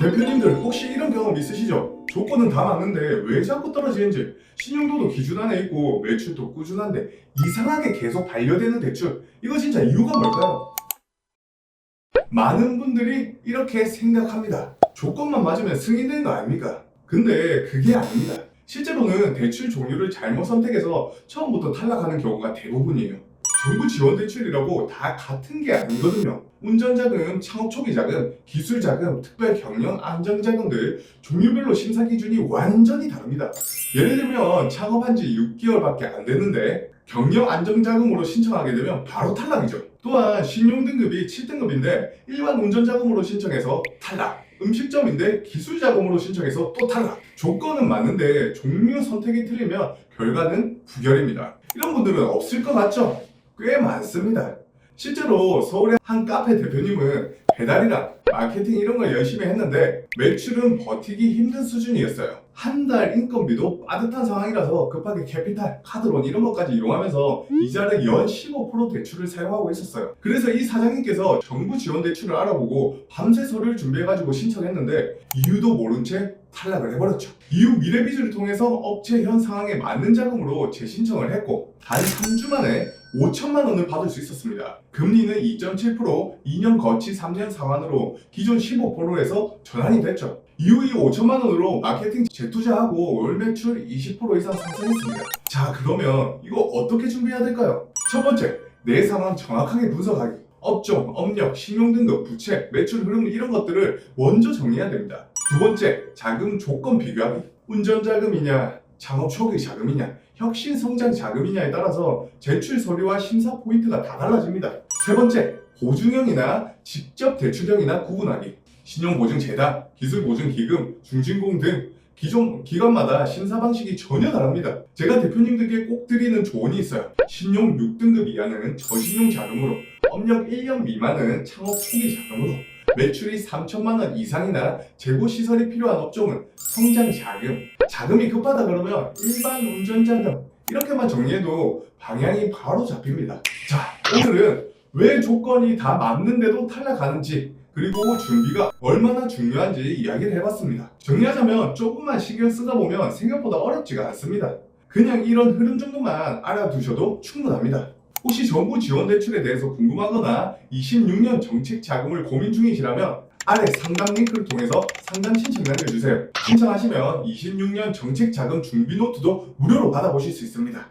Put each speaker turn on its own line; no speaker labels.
대표님들 혹시 이런 경험 있으시죠? 조건은 다 맞는데 왜 자꾸 떨어지는지 신용도도 기준 안에 있고 매출도 꾸준한데 이상하게 계속 반려되는 대출 이거 진짜 이유가 뭘까요? 많은 분들이 이렇게 생각합니다. 조건만 맞으면 승인되는 거 아닙니까? 근데 그게 아닙니다. 실제로는 대출 종류를 잘못 선택해서 처음부터 탈락하는 경우가 대부분이에요. 정부 지원 대출이라고 다 같은 게 아니거든요. 운전자금, 창업 초기 자금, 기술 자금, 특별 경영 안정 자금들 종류별로 심사 기준이 완전히 다릅니다. 예를 들면 창업한 지 6개월밖에 안 됐는데 경영 안정 자금으로 신청하게 되면 바로 탈락이죠. 또한 신용 등급이 7등급인데 일반 운전 자금으로 신청해서 탈락. 음식점인데 기술 자금으로 신청해서 또 탈락. 조건은 맞는데 종류 선택이 틀리면 결과는 부결입니다. 이런 분들은 없을 것 같죠? 꽤 많습니다. 실제로 서울의 한 카페 대표님은 배달이랑 마케팅 이런 걸 열심히 했는데 매출은 버티기 힘든 수준이었어요. 한 달 인건비도 빠듯한 상황이라서 급하게 캐피탈, 카드론 이런 것까지 이용하면서 이자를 연 15% 대출을 사용하고 있었어요. 그래서 이 사장님께서 정부 지원 대출을 알아보고 밤새 서류를 준비해가지고 신청했는데 이유도 모른 채 탈락을 해버렸죠. 이후 미래비즈를 통해서 업체 현 상황에 맞는 자금으로 재신청을 했고 단 3주 만에 5천만 원을 받을 수 있었습니다. 금리는 2.7%, 2년 거치 3년 상환으로 기존 15%에서 전환이 됐죠. 이후 이 5천만 원으로 마케팅 재투자하고 월 매출 20% 이상 상승했습니다. 자 그러면 이거 어떻게 준비해야 될까요? 첫 번째, 내 상황 정확하게 분석하기. 업종, 업력, 신용 등급, 부채, 매출 흐름 이런 것들을 먼저 정리해야 됩니다. 두 번째, 자금 조건 비교하기. 운전 자금이냐, 창업 초기 자금이냐, 혁신 성장 자금이냐에 따라서 제출 서류와 심사 포인트가 다 달라집니다. 세 번째, 보증형이나 직접 대출형이나 구분하기. 신용보증재단, 기술보증기금, 중진공 등 기존 기관마다 심사 방식이 전혀 다릅니다. 제가 대표님들께 꼭 드리는 조언이 있어요. 신용 6등급 이하는 저신용 자금으로, 업력 1년 미만은 창업 초기 자금으로, 매출이 3천만 원 이상이나 재고 시설이 필요한 업종은 성장 자금, 자금이 급하다 그러면 일반 운전 자금 이렇게만 정리해도 방향이 바로 잡힙니다. 자, 오늘은 왜 조건이 다 맞는데도 탈락하는지 그리고 준비가 얼마나 중요한지 이야기를 해봤습니다. 정리하자면 조금만 신경 쓰다 보면 생각보다 어렵지가 않습니다. 그냥 이런 흐름 정도만 알아두셔도 충분합니다. 혹시 정부 지원 대출에 대해서 궁금하거나 26년 정책 자금을 고민 중이시라면 아래 상담 링크를 통해서 상담 신청 남겨주세요. 신청하시면 26년 정책 자금 준비 노트도 무료로 받아보실 수 있습니다.